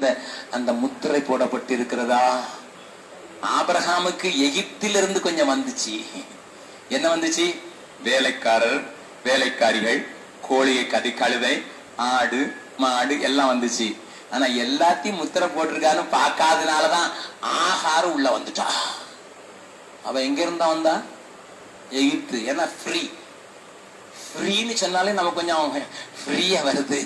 இருந்த அந்த முத்திரை போடப்பட்டிருக்கிறதா? ஆபிரகாமுக்கு எகிப்திலிருந்து கொஞ்சம் வந்துச்சு. என்ன வந்துச்சு? வேலைக்காரர் வேலைக்காரிகள் கோழியை கதி கழுதை ஆடு மாடு எல்லாம் வந்துச்சு. ஆனா எல்லாத்தையும் முத்திரை போட்டிருக்காரு பார்க்காதனாலதான் ஆகாரம் உள்ள வந்துட்டா. அவ எங்க இருந்தா வந்தா? எகிப்து. ஏன்னா ஃப்ரீ ஃப்ரீன்னு சொன்னாலே நம்ம கொஞ்சம் ஃப்ரீயா வருது.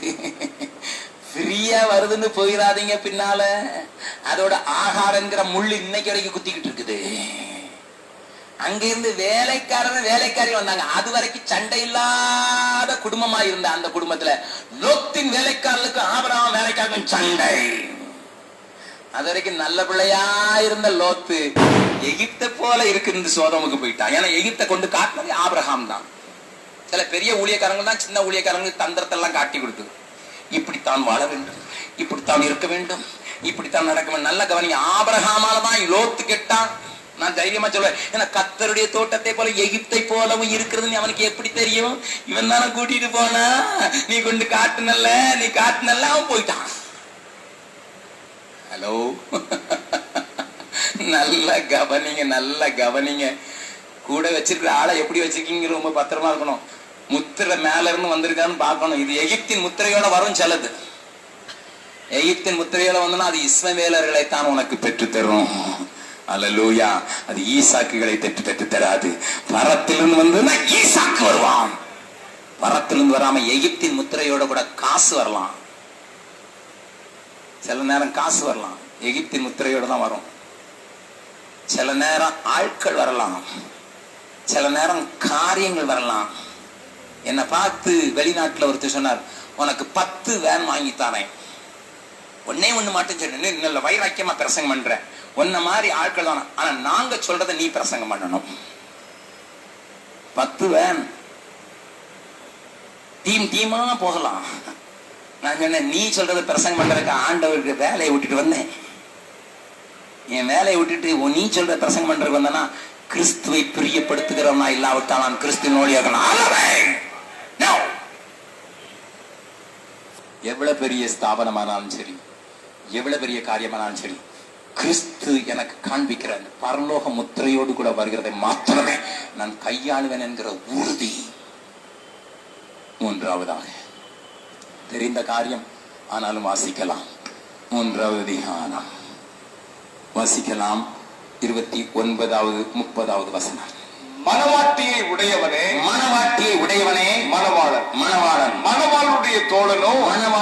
ஃப்ரீயா வருதுன்னு போயிடாதீங்க பின்னால. அதோட ஆகாரங்கிற முள் இன்னைக்கு வரைக்கும் குத்திக்கிட்டு இருக்குது. அங்கிருந்து வேலைக்காரர் வேலைக்காரி வந்தாங்க. அது வரைக்கும் சண்டை இல்லாத குடும்பமா இருந்த அந்த குடும்பத்துல லோத்தின் வேலைக்காரனுக்கு ஆபராம் வேலைக்காரனுக்கும் சண்டை. அது வரைக்கும் நல்ல பிள்ளையா இருந்த லோத்து எகிப்த போல இருக்கு இந்த சோதமுக்கு போயிட்டான் ஏன்னா எகிப்தை கொண்டு காட்டினது ஆபிரகாம் தான். சில பெரிய ஊழியக்காரங்க தான் சின்ன ஊழியக்காரங்களுக்கு தந்திரத்தை எல்லாம் காட்டி கொடுத்து இப்படித்தான் வாழ வேண்டும். இப்படித்தான் இருக்க வேண்டும். இப்படித்தான் நடக்க வேண்டும். நல்ல கவனிங்க. ஆபரகாமால தான் லோத்து கெட்டான் நான் தைரியமா சொல்லுவேன் ஏன்னா கத்தருடைய தோட்டத்தை போல எகிப்தை போலவும் இருக்கிறதுன்னு அவனுக்கு எப்படி தெரியும்? இவன் தானே கூட்டிட்டு போனா? நீ கொண்டு காட்டுனல்ல? நீ காட்டுனல்ல? அவன் போயிட்டான். ஹலோ நல்ல கவனிங்க. நல்ல கவனிங்க. கூட வச்சிருக்கிற ஆளை எப்படி வச்சிருக்கீங்க? ரொம்ப பத்திரமா இருக்கணும். முத்திரை மேல இருந்து வந்திருக்கான்னு பார்க்கணும். இது எகிப்தின் முத்திரையோட வரும் செலது. எகிப்தின் முத்திரையோட வந்தனா அது இஸ்மவேலர்களை தான் உனக்கு பெற்று தரும் அல்லூயா அது ஈசாக்குகளை பெற்று பெற்று தராது. வரத்திலிருந்து வந்ததுன்னா ஈசாக்கு வருவான். வரத்திலிருந்து வராம எகிப்தின் முத்திரையோட கூட காசு வரலாம். சில நேரம் காசு வரலாம். எகிப்தின் முத்திரையோட தான் வரும். சில நேரம் ஆட்கள் வரலாம். சில நேரம் காரியங்கள் வரலாம். என்னை பார்த்து வெளிநாட்டுல ஒருத்தர் சொன்னார் உனக்கு பத்து வேன் வாங்கி தாரேன். ஒன்னே ஒண்ணு மட்டும் சொன்னேன். நல்ல வைராக்கியமா பிரசங்கம் பண்றேன். உன்ன மாதிரி ஆட்கள் தான். ஆனா நாங்க சொல்றதை நீ பிரசங்கம் பண்ணணும். பத்து வேன் டீம் டீமாக போகலாம். நான் சொன்னேன் நீ சொல்கிறத பிரசங்கம் பண்றதுக்கு ஆண்டவருக்கு வேலையை விட்டுட்டு வந்தேன். என் வேலையை விட்டுட்டு உன் நீ சொல்ற பிரசங்கம் பண்ணுறதுக்கு வந்தேன்னா கிறிஸ்துவை பிரியப்படுத்துகிறவனா இல்லாவிட்டால் நான் கிறிஸ்துவனோடு இருக்கணும் எவ்வளவு பெரிய ஸ்தாபனமானாலும் சரி எவ்வளவு பெரிய காரியமானாலும் சரி கிறிஸ்து எனக்கு காண்பிக்கிற பரலோக முத்திரையோடு கூட வருகிறதை மாத்திரமே நான் கையாளுவேன் என்கிற உறுதி மூன்றாவதாக. தெரிந்த காரியம் ஆனாலும் வாசிக்கலாம். மூன்றாவது தியானம். வாசிக்கலாம். இருபத்தி ஒன்பதாவது முப்பதாவது வசனம். மனவாட்டியை உடையவனே மணவாட்டியை உடையவனே மணவாளன் மணவாளன் மணவாளனுடைய தோழனோ மணவாளனுடைய தோழனோ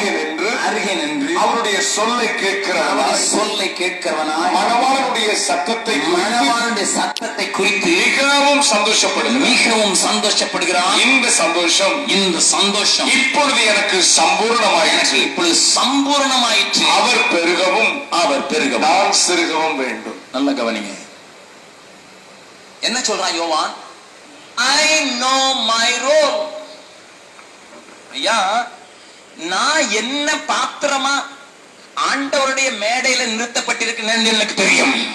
அருகே நின்று அருகே நின்று அவருடைய சொல்லை அவருடைய கேட்கிறவனாய் சொல்லை கேட்கிறவனாய் மணவாளனுடைய சத்தத்தை மணவாளனுடைய சத்தத்தை குறித்து மிகவும் சந்தோஷப்படுகிறான் மிகவும் சந்தோஷப்படுகிறான் இந்த சந்தோஷம் இந்த சந்தோஷம் இப்பொழுது எனக்கு சம்பூர்ணமாயிற்று. இப்பொழுது சம்பூர்ணமாயிற்று. அவர் பெருகவும் அவர் பெருகவும். நான் சிறுகவும் வேண்டும். நல்ல கவனிங்க. என்ன சொல்றான் யோவான்? ஐ நோ மை ரோல் ஐயா நான் என்ன பாத்திரமா ஆண்டவருடைய மேடையில நிறுத்தப்பட்டிருக்கிறேன் எனக்கு தெரியும்.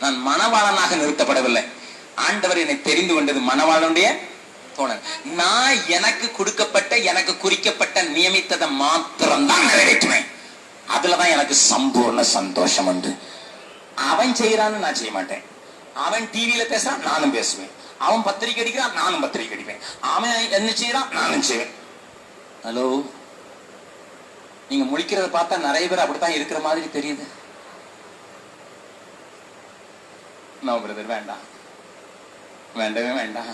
நான் மணவாளனாக நிறுத்தப்படவில்லை. ஆண்டவர் என்னை தெரிந்து கொண்டது மணவாளனுடைய தோழன். நான் எனக்கு கொடுக்கப்பட்ட எனக்கு குறிக்கப்பட்ட நியமித்ததை மாத்திரம்தான் நிறைவேற்றுவேன். அதுலதான் எனக்கு சம்பூர்ண சந்தோஷம் உண்டு. அவன் செய்யறான்னு நான் செய்ய மாட்டேன். அவன் டிவியில பேசுறான் நானும் பேசுவேன். அவன் பத்திரிக்கை அடிக்கிறான் நானும் பத்திரிக்கை அடிப்பேன். அவன் என்ன செய்யறான் நானும் செய்வேன். ஹலோ நீங்க முழிக்கிறத பார்த்தா நிறைய பேர் அப்படித்தான் இருக்கிற மாதிரி தெரியுது. நோ பிரதர் வேண்டாம் வேண்டவே வேண்டாம்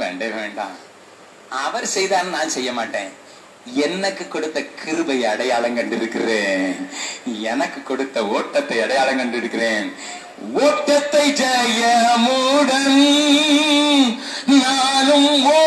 வேண்டவே வேண்டாம் அவர் செய்தான்னு நான் செய்ய மாட்டேன். எனக்கு கொடுத்த கிருபை அடையாளம் கண்டிருக்கிறேன். எனக்கு கொடுத்த ஓட்டத்தை அடையாளம் கண்டிருக்கிறேன். ஓட்டத்தை ஜெயமுடன் நானும் ஓ